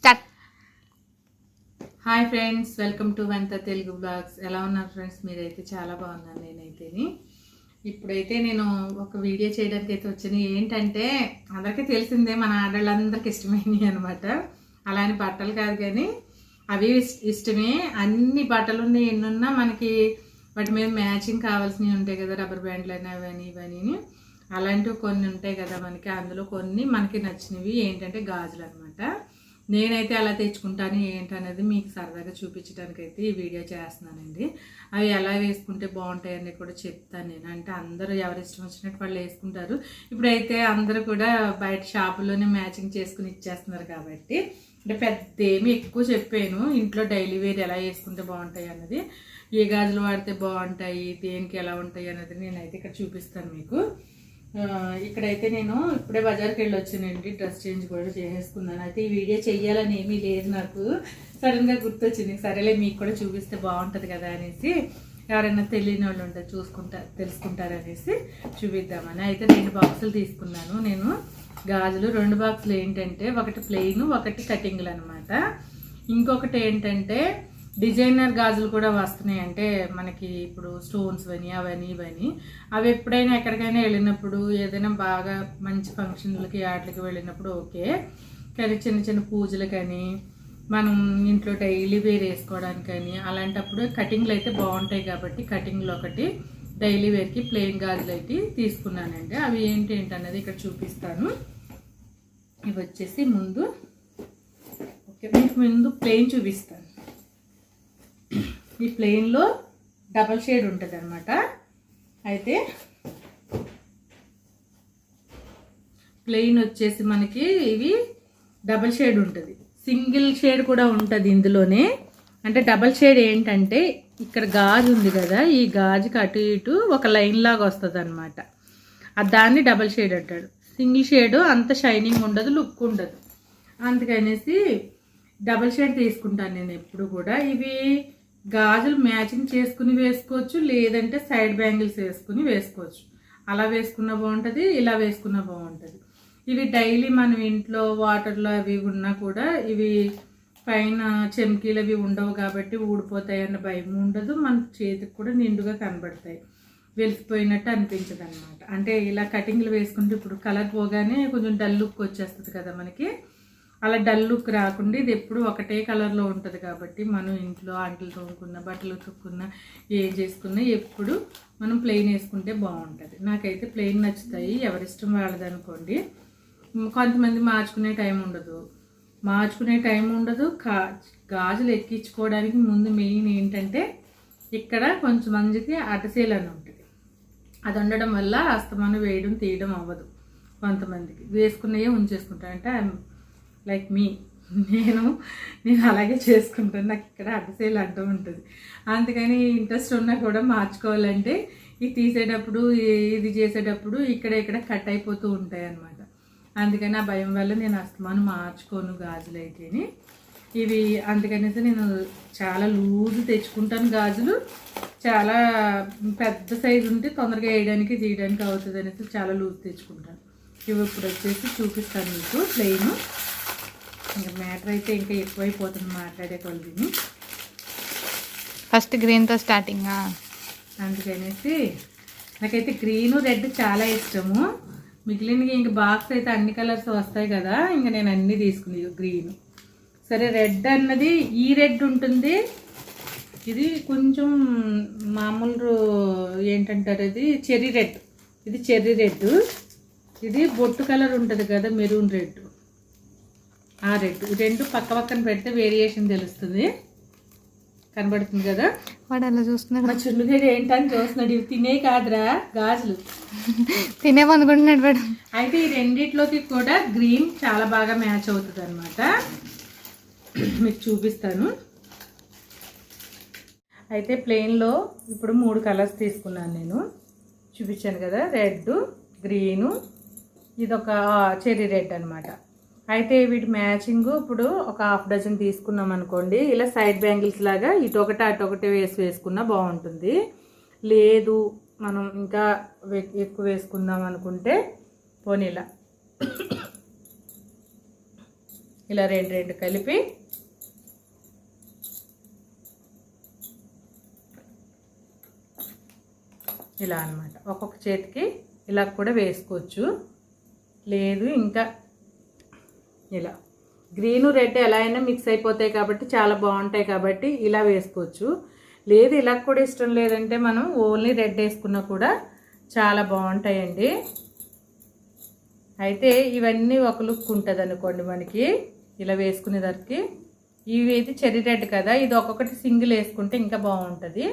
Start. Hi friends welcome to వెంత Telugu blogs. ఎలా ఉన్నారు friends? మీరైతే చాలా బాగున్నాను నేనైతేని. ఇప్పుడైతే నేను ఒక వీడియో చేయడానికి అయితే వచ్చాను. ఏంటంటే అందరికీ తెలిసిందే మన ఆడవాళ్ళందరికీ ఇష్టమైనవి అనమాట అలానే బట్టలు కాదు కానీ అవి ఇష్టమే. అన్ని బట్టలు ఉన్నాయి ఎన్నున్నా మనకి వాటి మీద మ్యాచింగ్ కావాల్సినవి ఉంటాయి కదా రబ్బర్ బ్యాండ్లు అని అవని ఇవన్నీ. అలాంటివి కొన్ని ఉంటాయి కదా మనకి. అందులో కొన్ని మనకి నచ్చినవి ఏంటంటే గాజులు అనమాట నేనైతే అలా తెచ్చుకుంటాను ఏంటనేది మీకు సరదాగా చూపించడానికి అయితే ఈ వీడియో చేస్తున్నానండి. అవి ఎలా వేసుకుంటే బాగుంటాయి అనేది కూడా చెప్తాను నేను. అంటే అందరూ ఎవరు ఇష్టం వచ్చినట్టు వాళ్ళు వేసుకుంటారు. ఇప్పుడైతే అందరూ కూడా బయట షాపులోనే మ్యాచింగ్ చేసుకుని ఇచ్చేస్తున్నారు కాబట్టి. అంటే పెద్ద ఏమి ఎక్కువ చెప్పాను. ఇంట్లో డైలీ వేర్ ఎలా వేసుకుంటే బాగుంటాయి అన్నది ఏ గాజులు వాడితే బాగుంటాయి దేనికి ఎలా ఉంటాయి అన్నది నేనైతే ఇక్కడ చూపిస్తాను మీకు. ఇక్కడైతే నేను ఇప్పుడే బజార్కి వెళ్ళి వచ్చానండి డ్రెస్ చేంజ్ కూడా చేసేసుకున్నాను. అయితే ఈ వీడియో చెయ్యాలని ఏమీ లేదు నాకు. సడన్గా గుర్తొచ్చింది. సరేలే మీకు కూడా చూపిస్తే బాగుంటుంది కదా అనేసి ఎవరైనా తెలియని వాళ్ళు ఉంటే చూసుకుంటా తెలుసుకుంటారు అనేసి చూపిద్దామని. అయితే రెండు బాక్సులు తీసుకున్నాను. నేను గాజులు. రెండు బాక్సులు ఏంటంటే ఒకటి ప్లెయిన్ ఒకటి కటింగ్లు అనమాట ఇంకొకటి ఏంటంటే డిజైనర్ గాజులు కూడా వస్తున్నాయి. అంటే మనకి ఇప్పుడు స్టోన్స్ అని అవని ఇవని. అవి ఎప్పుడైనా ఎక్కడికైనా వెళ్ళినప్పుడు ఏదైనా బాగా మంచి ఫంక్షన్లకి వాటికి వెళ్ళినప్పుడు ఓకే. కానీ చిన్న చిన్న పూజలు కానీ మనం ఇంట్లో డైలీ వేర్ వేసుకోవడానికి కానీ అలాంటప్పుడు కటింగ్లు అయితే బాగుంటాయి కాబట్టి కటింగ్లు ఒకటి డైలీ వేర్కి ప్లెయిన్ గాజులు అయితే తీసుకున్నానండి. అవి ఏంటి ఏంటి అనేది ఇక్కడ చూపిస్తాను. ఇవి వచ్చేసి ముందు ఓకే మీకు ముందు ప్లెయిన్ చూపిస్తాను ఈ ప్లెయిన్లో డబల్ షేడ్ ఉంటుంది అనమాట అయితే ప్లెయిన్ వచ్చేసి మనకి ఇవి డబల్ షేడ్ ఉంటుంది. సింగిల్ షేడ్ కూడా ఉంటుంది ఇందులోనే. అంటే డబల్ షేడ్ ఏంటంటే ఇక్కడ గాజు ఉంది కదా ఈ గాజుకి అటు ఇటు ఒక లైన్ లాగా వస్తుంది అనమాట దాన్ని డబల్ షేడ్ అంటాడు. సింగిల్ షేడ్ అంత షైనింగ్ ఉండదు లుక్ ఉండదు. అందుకనేసి డబల్ షేడ్ తీసుకుంటాను నేను ఎప్పుడు కూడా. ఇవి గాజులు మ్యాచింగ్ చేసుకుని వేసుకోవచ్చు లేదంటే సైడ్ బ్యాంగిల్స్ వేసుకుని వేసుకోవచ్చు. అలా వేసుకున్న బాగుంటుంది ఇలా వేసుకున్న బాగుంటుంది. ఇవి డైలీ మనం ఇంట్లో వాటర్లో అవి ఉన్నా కూడా ఇవి పైన చెమ్కీలు అవి ఉండవు కాబట్టి ఊడిపోతాయి అన్న భయం ఉండదు మన చేతికి కూడా నిండుగా కనబడతాయి. వెలిసిపోయినట్టు అనిపించదు అనమాట అంటే ఇలా కటింగ్లు వేసుకుంటే ఇప్పుడు కలర్ పోగానే కొంచెం డల్ లుక్ వచ్చేస్తుంది కదా మనకి. అలా డల్ లుక్ రాకుండా ఇది ఎప్పుడు ఒకటే కలర్లో ఉంటుంది కాబట్టి మనం ఇంట్లో ఆంటలు తోముకున్న బట్టలు ఉతుక్కున్న ఏం చేసుకున్నా ఎప్పుడు మనం ప్లెయిన్ వేసుకుంటే బాగుంటుంది. నాకైతే ప్లెయిన్ నచ్చుతాయి. ఎవరిష్టం ఇష్టం అనుకోండి కొంతమంది మార్చుకునే టైం ఉండదు. మార్చుకునే టైం ఉండదు. కా గాజులు ఎక్కించుకోవడానికి ముందు మెయిన్ ఏంటంటే ఇక్కడ కొంచెం మందికి అటసేలు అని ఉంటుంది. అది ఉండడం వల్ల అస్తమానం వేయడం తీయడం అవ్వదు. కొంతమందికి వేసుకున్నయే ఉంచేసుకుంటారు అంటే లైక్ మీ. నేను నేను అలాగే చేసుకుంటాను. నాకు ఇక్కడ అటుసేలు అంటూ ఉంటుంది. అందుకని ఇంట్రెస్ట్ ఉన్నా కూడా మార్చుకోవాలంటే ఇది తీసేటప్పుడు ఇది చేసేటప్పుడు ఇక్కడ ఇక్కడ కట్ అయిపోతూ ఉంటాయి అన్నమాట అందుకని ఆ భయం వల్ల నేను అస్తమానం మార్చుకోను గాజులు అయితేని. ఇవి అందుకనేసి నేను చాలా లూజ్ తెచ్చుకుంటాను గాజులు. చాలా పెద్ద సైజు ఉంటే తొందరగా వేయడానికి తీయడానికి అవుతుంది అనేసి చాలా లూజ్ తెచ్చుకుంటాను. ఇవి ఇప్పుడు వచ్చేసి చూపిస్తాను మీకు ప్లెయిన్. ఇంకా మ్యాటర్ అయితే ఇంకా ఎక్కువైపోతుంది మాట్లాడే కొలిదిని. ఫస్ట్ గ్రీన్తో స్టార్టింగ్ అందుకనేసి నాకైతే గ్రీను రెడ్ చాలా ఇష్టము. మిగిలినవి ఇంక బాక్స్ అయితే అన్ని కలర్స్ వస్తాయి కదా ఇంకా నేను అన్నీ తీసుకుని గ్రీన్ సరే రెడ్ అన్నది ఈ రెడ్ ఉంటుంది. ఇది కొంచెం మామూలు ఏంటంటారు ఇది? చెర్రీ రెడ్ ఇది చెర్రీ రెడ్ ఇది బొట్టు కలర్ ఉంటుంది కదా మెరూన్ రెడ్ ఆ రెడ్ రెండు పక్క పక్కన పెడితే వేరియేషన్ తెలుస్తుంది. కనబడుతుంది కదా? వాడు అలా చూస్తున్నాడు. మా చున్నుగడ్డ ఏంటని చూస్తున్నాడు. ఇవి తినే కాదురా గాజులు. తినేమనుకుంటున్నాడు వాడు. అయితే ఈ రెండిట్లోకి కూడా గ్రీన్ చాలా బాగా మ్యాచ్ అవుతుంది అనమాట మీకు చూపిస్తాను. అయితే ప్లెయిన్లో ఇప్పుడు మూడు కలర్స్ తీసుకున్నాను నేను. చూపించాను కదా రెడ్ గ్రీను. ఇదొక చెర్రీ రెడ్ అనమాట అయితే వీటి మ్యాచింగ్ ఇప్పుడు ఒక హాఫ్ డజన్ తీసుకున్నాం అనుకోండి. ఇలా సైడ్ బ్యాంగిల్స్ లాగా ఇటు ఒకటి అటు వేసి వేసుకున్నా బాగుంటుంది. లేదు మనం ఇంకా వె- ఎక్కువ వేసుకుందాం అనుకుంటే పోనీ ఇలా. ఇలా రెండు రెండు కలిపి ఇలా అన్నమాట. ఒక్కొక్క చేతికి ఇలా కూడా వేసుకోవచ్చు. లేదు ఇంకా ఇలా. గ్రీను రెడ్ ఎలా అయినా మిక్స్ అయిపోతాయి కాబట్టి చాలా బాగుంటాయి కాబట్టి ఇలా వేసుకోవచ్చు. లేదు ఇలా కూడా ఇష్టం లేదంటే మనం ఓన్లీ రెడ్ వేసుకున్నా కూడా చాలా బాగుంటాయండి. అయితే ఇవన్నీ ఒక లుక్ ఉంటుంది అనుకోండి మనకి ఇలా వేసుకునేదానికి ఇవి అయితే చెర్రీ రెడ్ కదా ఇది ఒక్కొక్కటి సింగిల్ వేసుకుంటే ఇంకా బాగుంటుంది.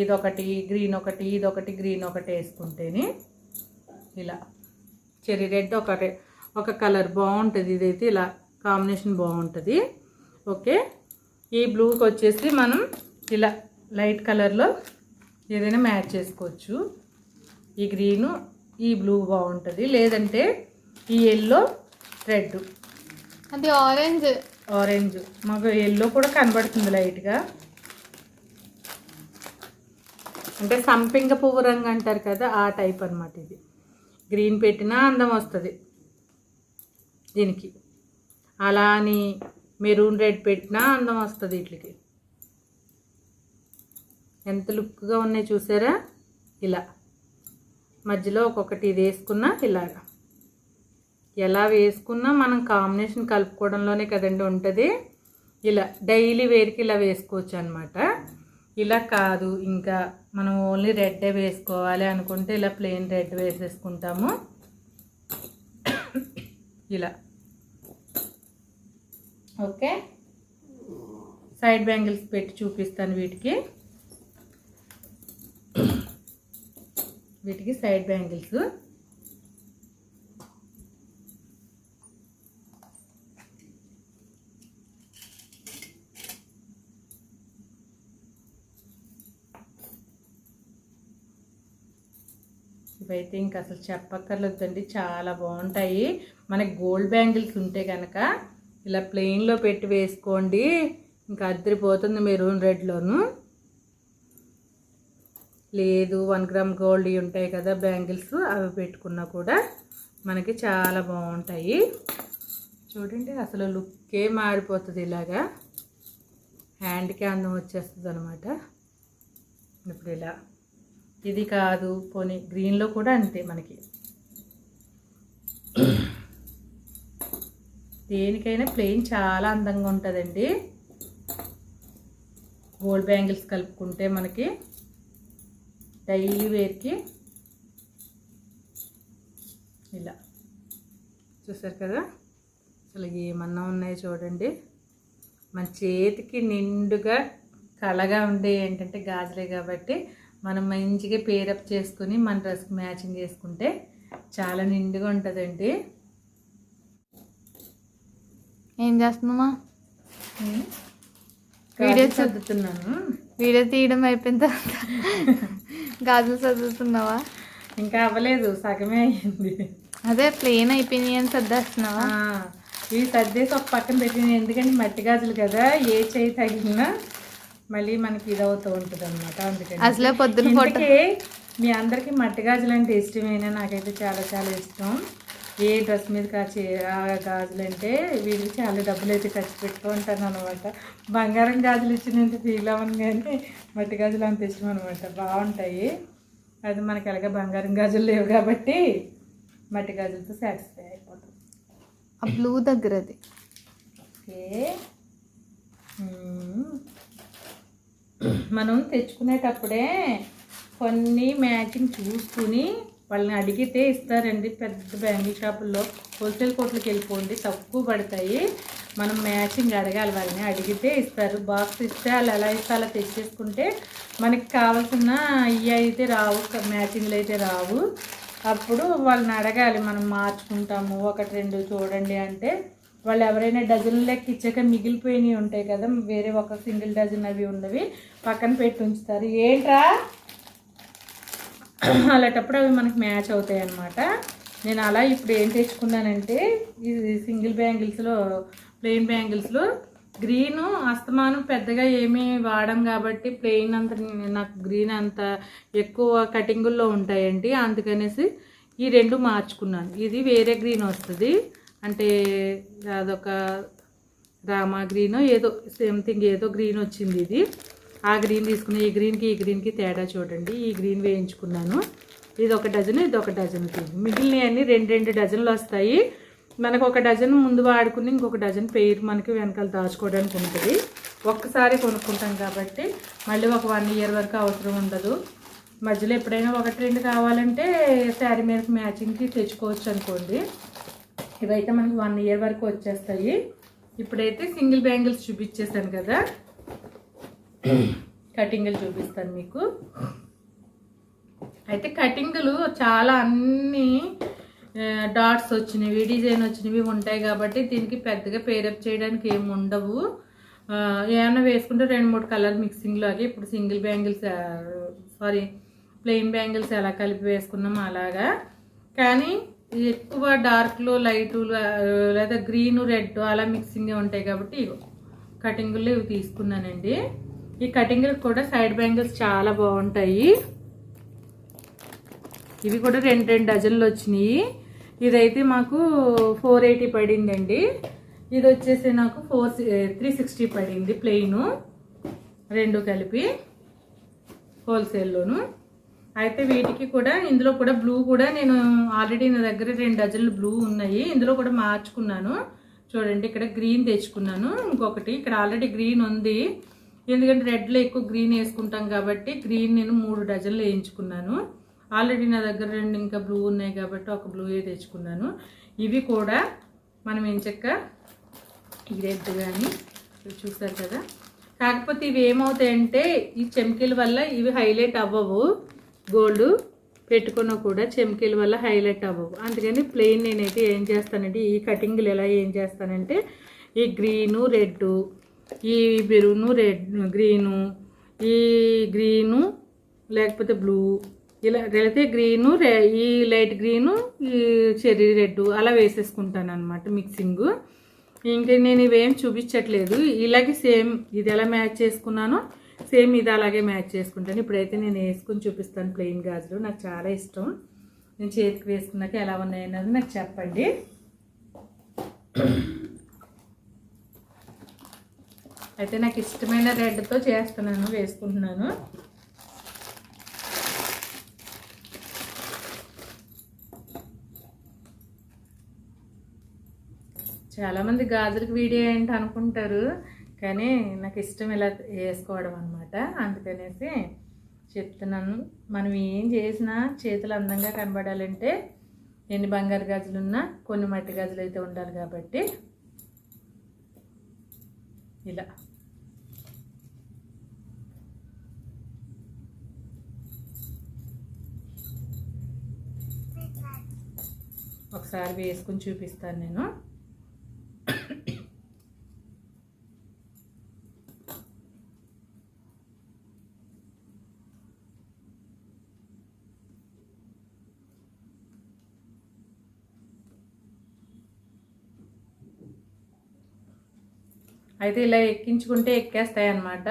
ఇది ఒకటి గ్రీన్ ఒకటి ఇది ఒకటి గ్రీన్ ఒకటి వేసుకుంటేనే. ఇలా. చెర్రీ రెడ్ ఒక ఒక కలర్ బాగుంటుంది ఇదైతే ఇలా కాంబినేషన్ బాగుంటుంది. ఓకే ఈ బ్లూకి వచ్చేసి మనం ఇలా లైట్ కలర్లో ఏదైనా మ్యాచ్ చేసుకోవచ్చు. ఈ గ్రీను ఈ బ్లూ బాగుంటుంది. లేదంటే ఈ ఎల్లో రెడ్. అది ఆరెంజ్. ఆరెంజ్. మాకు ఎల్లో కూడా కనబడుతుంది లైట్గా. అంటే సంపింగ పువ్వు రంగు అంటారు కదా ఆ టైప్ అన్నమాట ఇది. గ్రీన్ పెట్టినా అందం వస్తుంది. దీనికి. అలా అని మెరూన్ రెడ్ పెట్టినా అందం వస్తుంది వీటికి. ఎంత లుక్గా ఉన్నాయి చూసారా? ఇలా. మధ్యలో ఒక్కొక్కటి ఇది వేసుకున్నా ఇలాగా. ఎలా వేసుకున్నా మనం కాంబినేషన్ కలుపుకోవడంలోనే కదండి ఉంటుంది. ఇలా డైలీ వేర్కి ఇలా వేసుకోవచ్చు అనమాట ఇలా కాదు ఇంకా మనం ఓన్లీ రెడ్డే వేసుకోవాలి అనుకుంటే ఇలా ప్లెయిన్ రెడ్ వేసేసుకుంటాము. ఇలా. ఓకే. సైడ్ బ్యాంగిల్స్ పెట్టి చూపిస్తాను వీటికి. వీటికి సైడ్ బ్యాంగిల్స్. ఇవైతే ఇంకా అసలు చెప్పక్కర్లేదండి. చాలా బాగుంటాయి. మనకి గోల్డ్ బ్యాంగిల్స్ ఉంటే కనుక ఇలా ప్లెయిన్లో పెట్టి వేసుకోండి. ఇంకా అద్దరిపోతుంది మెరూన్ రెడ్లోను. లేదు వన్ గ్రామ్ గోల్డ్ ఉంటాయి కదా బ్యాంగిల్స్ అవి పెట్టుకున్నా కూడా మనకి చాలా బాగుంటాయి. చూడండి అసలు లుక్కే మారిపోతుంది ఇలాగా. హ్యాండ్కి అందం వచ్చేస్తుంది అనమాట ఇప్పుడు ఇలా ఇది కాదు పోనీ గ్రీన్లో కూడా అంతే మనకి. దేనికైనా ప్లెయిన్ చాలా అందంగా ఉంటుందండి. గోల్డ్ బ్యాంగిల్స్ కలుపుకుంటే మనకి డైలీ వేర్కి ఇలా. చూసారు కదా? అసలు ఏమన్నా ఉన్నాయి చూడండి. మన చేతికి నిండుగా కళగా ఉండే ఏంటంటే గాజులే కాబట్టి మనం మంచిగా పేరప్ చేసుకుని మన డ్రెస్కి మ్యాచింగ్ చేసుకుంటే చాలా నిండుగా ఉంటుందండి. ఏం చేస్తున్నామా? వీడియో చదువుతున్నాను వీడియో తీయడం అయిపోయిన తర్వాత గాజులు చదువుతున్నావా ఇంకా అవ్వలేదు సగమే అయ్యింది. అదే ప్లేన్ అయిపోయినాయి అని సర్దేస్తున్నావా? ఇవి సర్దేసి ఒక పక్కన పెట్టిన ఎందుకంటే మట్టి గాజులు కదా ఏ చేయి తగిలినా మళ్ళీ మనకి ఇది అవుతూ ఉంటుంది అనమాట అందుకని అసలే పొద్దున మీ అందరికీ మట్టి గాజులు అంటే ఇష్టమేనా? నాకైతే చాలా చాలా ఇష్టం. ఏ డ్రెస్ మీద కాచి గాజులు అంటే వీటికి చాలా డబ్బులు అయితే ఖర్చు పెట్టుకుంటాను అనమాట బంగారం గాజులు ఇచ్చినంత ఫీల్ అవ్వను కానీ మట్టి గాజులు అంత ఇష్టం అనమాట బాగుంటాయి. అది మనకి అలాగే బంగారం గాజులు లేవు కాబట్టి మట్టి గాజులతో సాటిస్ఫై అయిపోతాం. ఆ బ్లూ దగ్గర అది ఓకే. మనం తెచ్చుకునేటప్పుడే కొన్ని మ్యాచింగ్ చూసుకుని వాళ్ళని అడిగితే ఇస్తారండి. పెద్ద బ్యాంగిల్ షాపుల్లో హోల్సేల్ కోట్లకి వెళ్ళిపోండి. తక్కువ పడతాయి. మనం మ్యాచింగ్ అడగాలి. వాళ్ళని అడిగితే ఇస్తారు. బాక్స్ ఇస్తే వాళ్ళు ఎలా ఇస్తే అలా తెచ్చేసుకుంటే మనకి కావాల్సిన ఇవి అయితే రావు. మ్యాచింగ్లు అయితే రావు. అప్పుడు వాళ్ళని అడగాలి. మనం మార్చుకుంటాము. ఒకటి రెండు చూడండి అంటే వాళ్ళు ఎవరైనా డజన్ లెక్క ఇచ్చాక మిగిలిపోయినవి ఉంటాయి కదా. వేరే ఒక సింగిల్ డజన్ అవి ఉన్నవి పక్కన పెట్టి ఉంచుతారు. ఏంట్రా? అలాంటప్పుడు అవి మనకి మ్యాచ్ అవుతాయి అన్నమాట. నేను అలా ఇప్పుడు ఏం తెచ్చుకున్నానంటే ఇది సింగిల్ బ్యాంగిల్స్లో ప్లెయిన్ బ్యాంగిల్స్లో గ్రీను అస్తమానం పెద్దగా ఏమీ వాడం కాబట్టి ప్లెయిన్ అంత నాకు గ్రీన్ అంత ఎక్కువ కటింగుల్లో ఉంటాయండి. అందుకనేసి ఈ రెండు మార్చుకున్నాను. ఇది వేరే గ్రీన్ వస్తుంది. అంటే అదొక రామా గ్రీన్ ఏదో సంథింగ్ ఏదో గ్రీన్ వచ్చింది ఇది. ఆ గ్రీన్ తీసుకుని ఈ గ్రీన్కి ఈ గ్రీన్కి తేడా చూడండి. ఈ గ్రీన్ వేయించుకున్నాను. ఇది ఒక డజన్ ఇది ఒక డజన్ మిగిలినవన్నీ రెండు రెండు డజన్లు వస్తాయి. మనకు ఒక డజన్ ముందు వాడుకుని ఇంకొక డజన్ పేరు మనకి వెనకాల దాచుకోవడానికి ఉంటుంది. ఒక్కసారి కొనుక్కుంటాం కాబట్టి మళ్ళీ ఒక వన్ ఇయర్ వరకు అవసరం ఉండదు. మధ్యలో ఎప్పుడైనా ఒకటి రెండు కావాలంటే శారీ మీదకి మ్యాచింగ్కి తెచ్చుకోవచ్చు అనుకోండి. ఇవైతే మనకి వన్ ఇయర్ వరకు వచ్చేస్తాయి. ఇప్పుడైతే సింగిల్ బ్యాంగిల్స్ చూపించేసాను కదా. కటింగ్లు చూపిస్తాను మీకు. అయితే కటింగ్లు చాలా అన్ని డాట్స్ వచ్చినవి డిజైన్ వచ్చినవి ఉంటాయి కాబట్టి దీనికి పెద్దగా పేరప్ చేయడానికి ఏమి ఉండవు. ఏమైనా వేసుకుంటే రెండు మూడు కలర్ మిక్సింగ్ లాగే ఇప్పుడు single bangles sorry plain bangles ఎలా కలిపి వేసుకున్నాం అలాగా. కానీ ఎక్కువ డార్క్లు లైటు లేదా గ్రీన్ రెడ్ అలా మిక్సింగ్ ఉంటాయి కాబట్టి కటింగులు ఇవి తీసుకున్నానండి. ఈ కటింగులు కూడా సైడ్ బ్యాంగిల్స్ చాలా బాగుంటాయి. ఇవి కూడా రెండు రెండు డజన్లు వచ్చినాయి. ఇదైతే మాకు ఫోర్ ఎయిటీ పడిందండి. ఇది వచ్చేసి నాకు ఫోర్ త్రీ సిక్స్టీ పడింది ప్లెయిన్. రెండు కలిపి హోల్సేల్లోను. అయితే వీటికి కూడా ఇందులో కూడా బ్లూ కూడా నేను ఆల్రెడీ నా దగ్గర రెండు డజన్లు బ్లూ ఉన్నాయి. ఇందులో కూడా మార్చుకున్నాను. చూడండి ఇక్కడ గ్రీన్ తెచ్చుకున్నాను. ఇంకొకటి ఇక్కడ ఆల్రెడీ గ్రీన్ ఉంది. ఎందుకంటే రెడ్లో ఎక్కువ గ్రీన్ వేసుకుంటాం కాబట్టి గ్రీన్ నేను మూడు డజన్లు వేయించుకున్నాను. ఆల్రెడీ నా దగ్గర రెండు ఇంకా బ్లూ ఉన్నాయి కాబట్టి ఒక బ్లూయే తెచ్చుకున్నాను. ఇవి కూడా మనం ఎంచక్క ఈ రెడ్ కానీ చూసారు కదా? కాకపోతే ఇవి ఏమవుతాయంటే ఈ చెమ్కీల వల్ల ఇవి హైలైట్ అవ్వవు. గోల్డ్ పెట్టుకున్నా కూడా చెమ్కీల వల్ల హైలైట్ అవ్వవు. అందుకని ప్లెయిన్ నేనైతే ఏం చేస్తానంటే ఈ కటింగ్లు ఎలా ఏం చేస్తానంటే ఈ గ్రీను రెడ్ ఈ బెరూను రెడ్ గ్రీను ఈ గ్రీను లేకపోతే బ్లూ ఇలా లేకపోతే గ్రీను రె ఈ లైట్ గ్రీను ఈ చెర్రీ రెడ్ అలా వేసేసుకుంటాను అనమాట మిక్సింగ్. ఇంకా నేను ఇవేం చూపించట్లేదు. ఇలాగే సేమ్ ఇది ఎలా మ్యాచ్ చేసుకున్నానో సేమ్ ఇది అలాగే మ్యాచ్ చేసుకుంటాను. ఇప్పుడైతే నేను వేసుకుని చూపిస్తాను ప్లెయిన్ గాజులు. నాకు చాలా ఇష్టం. నేను చేతికి వేసుకున్నాక ఎలా ఉన్నాయన్నది నాకు చెప్పండి. అయితే నాకు ఇష్టమైన రెడ్తో చేస్తున్నాను వేసుకుంటున్నాను. చాలామంది గాజులకు వీడియో ఏంటి అనుకుంటారు కానీ నాకు ఇష్టం ఇలా వేసుకోవడం అనమాట అందుకనేసి చెప్తున్నాను మనం ఏం చేసినా చేతులు అందంగా కనబడాలంటే ఎన్ని బంగారు గాజులు ఉన్నా కొన్ని మట్టి గాజులు అయితే ఉండాలి కాబట్టి. ఇలా. ఒకసారి వేసుకుని చూపిస్తాను నేను. అయితే ఇలా ఎక్కించుకుంటే ఎక్కేస్తాయి అన్నమాట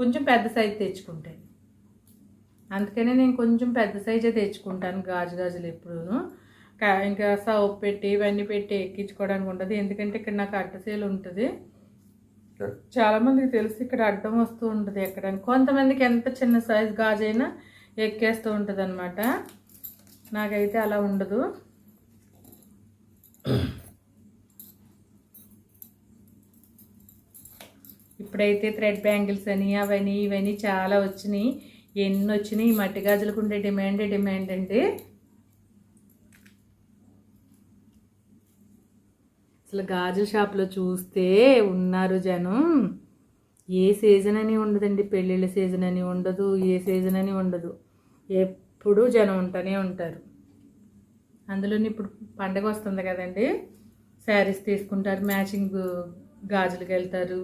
కొంచెం పెద్ద సైజు తెచ్చుకుంటాయి అందుకనే నేను కొంచెం పెద్ద సైజే తెచ్చుకుంటాను గాజు గాజులు ఎప్పుడూను. ఇంకా సోప్ పెట్టి ఇవన్నీ పెట్టి ఎక్కించుకోవడానికి ఉంటుంది ఎందుకంటే ఇక్కడ నాకు అడ్డసేలు ఉంటుంది. చాలామందికి తెలుసు ఇక్కడ అడ్డం వస్తూ ఉంటుంది ఎక్కడ కొంతమందికి ఎంత చిన్న సైజు గాజు అయినా ఎక్కేస్తూ ఉంటుంది అనమాట నాకైతే అలా ఉండదు. ఇప్పుడైతే థ్రెడ్ బ్యాంగిల్స్ అని అవని ఇవన్నీ చాలా వచ్చినాయి. ఎన్ని వచ్చినాయి? మట్టి గాజులకు ఉండే డిమాండ్ డిమాండ్ అండి. అసలు గాజుల షాప్లో చూస్తే ఉన్నారు జనం. ఏ సీజన్ అని ఉండదండి పెళ్ళిళ్ళ సీజన్ అని ఉండదు ఏ సీజన్ అని ఉండదు. ఎప్పుడూ జనం ఉంటూనే ఉంటారు. అందులోని ఇప్పుడు పండగ వస్తుంది కదండి శారీస్ తీసుకుంటారు మ్యాచింగ్ గాజులకు వెళ్తారు.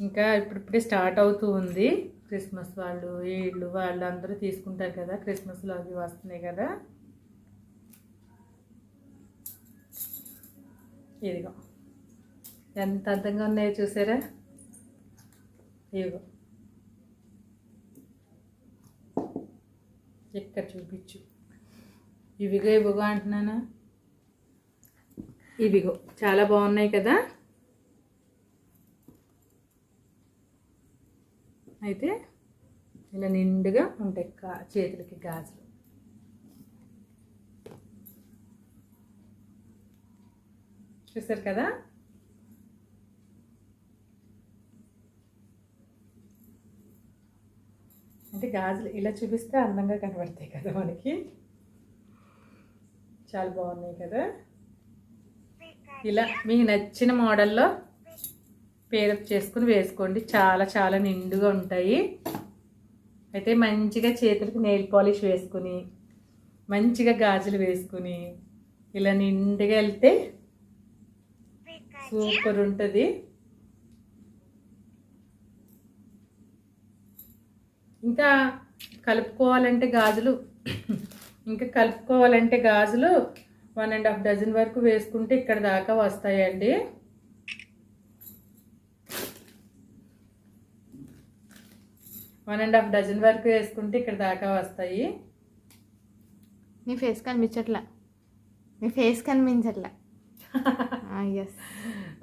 ఇంకా ఇప్పుడిప్పుడే స్టార్ట్ అవుతూ ఉంది. క్రిస్మస్ వాళ్ళు వీళ్ళు వాళ్ళు అందరూ తీసుకుంటారు కదా క్రిస్మస్లో అవి వస్తున్నాయి కదా. ఇదిగో. ఎంత అర్థంగా ఉన్నాయో చూసారా? ఇదిగో. ఇక్కడ చూపించు. ఇవిగో ఇవిగో అంటున్నానా? ఇవిగో. చాలా బాగున్నాయి కదా? అయితే ఇలా నిండుగా ఉంటాయి కా చేతులకి గాజులు. చూసారు కదా? అంటే గాజులు ఇలా చూపిస్తే అందంగా కనబడతాయి కదా మనకి? చాలా బాగున్నాయి కదా? ఇలా మీకు నచ్చిన మోడల్లో పేరప్ చేసుకుని వేసుకోండి. చాలా చాలా నిండుగా ఉంటాయి. అయితే మంచిగా చేతులకు నెయిల్ పాలిష్ వేసుకుని మంచిగా గాజులు వేసుకుని ఇలా నిండుగా వెళ్తే సూపర్ ఉంటుంది. ఇంకా కలుపుకోవాలంటే గాజులు. ఇంకా కలుపుకోవాలంటే గాజులు వన్ అండ్ హాఫ్ డజన్ వరకు వేసుకుంటే ఇక్కడ దాకా వస్తాయండి. వన్ అండ్ హాఫ్ డజన్ వరకు వేసుకుంటే ఇక్కడ దాకా వస్తాయి. నీ ఫేస్ కనిపించట్లా. నీ ఫేస్ కనిపించట్లా. ఎస్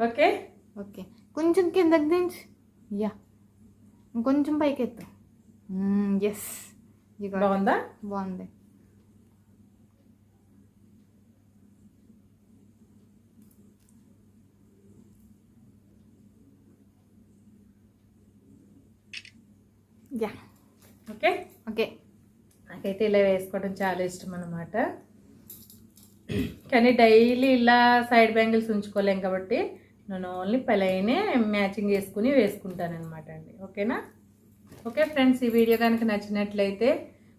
ఓకే ఓకే కొంచెం కిందకి దించు. యా. ఇంకొంచెం పైకి ఎత్తు ఎస్ బాగుందా? బాగుంది. యా. ఓకే ఓకే నాకైతే ఇలా వేసుకోవడం చాలా ఇష్టం అనమాట కానీ డైలీ ఇలా సైడ్ బ్యాంగిల్స్ ఉంచుకోలేం కాబట్టి నేను ఓన్లీ పలైనే మ్యాచింగ్ వేసుకుని వేసుకుంటాను అనమాట అండి. ఓకేనా? ఓకే ఫ్రెండ్స్ ఈ వీడియో కనుక నచ్చినట్లయితే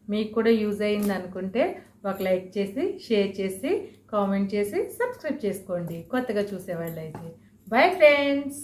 మీకు కూడా యూజ్ అయింది అనుకుంటే ఒక లైక్ చేసి షేర్ చేసి కామెంట్ చేసి సబ్స్క్రైబ్ చేసుకోండి. కొత్తగా చూసేవాళ్ళు అయితే బాయ్ ఫ్రెండ్స్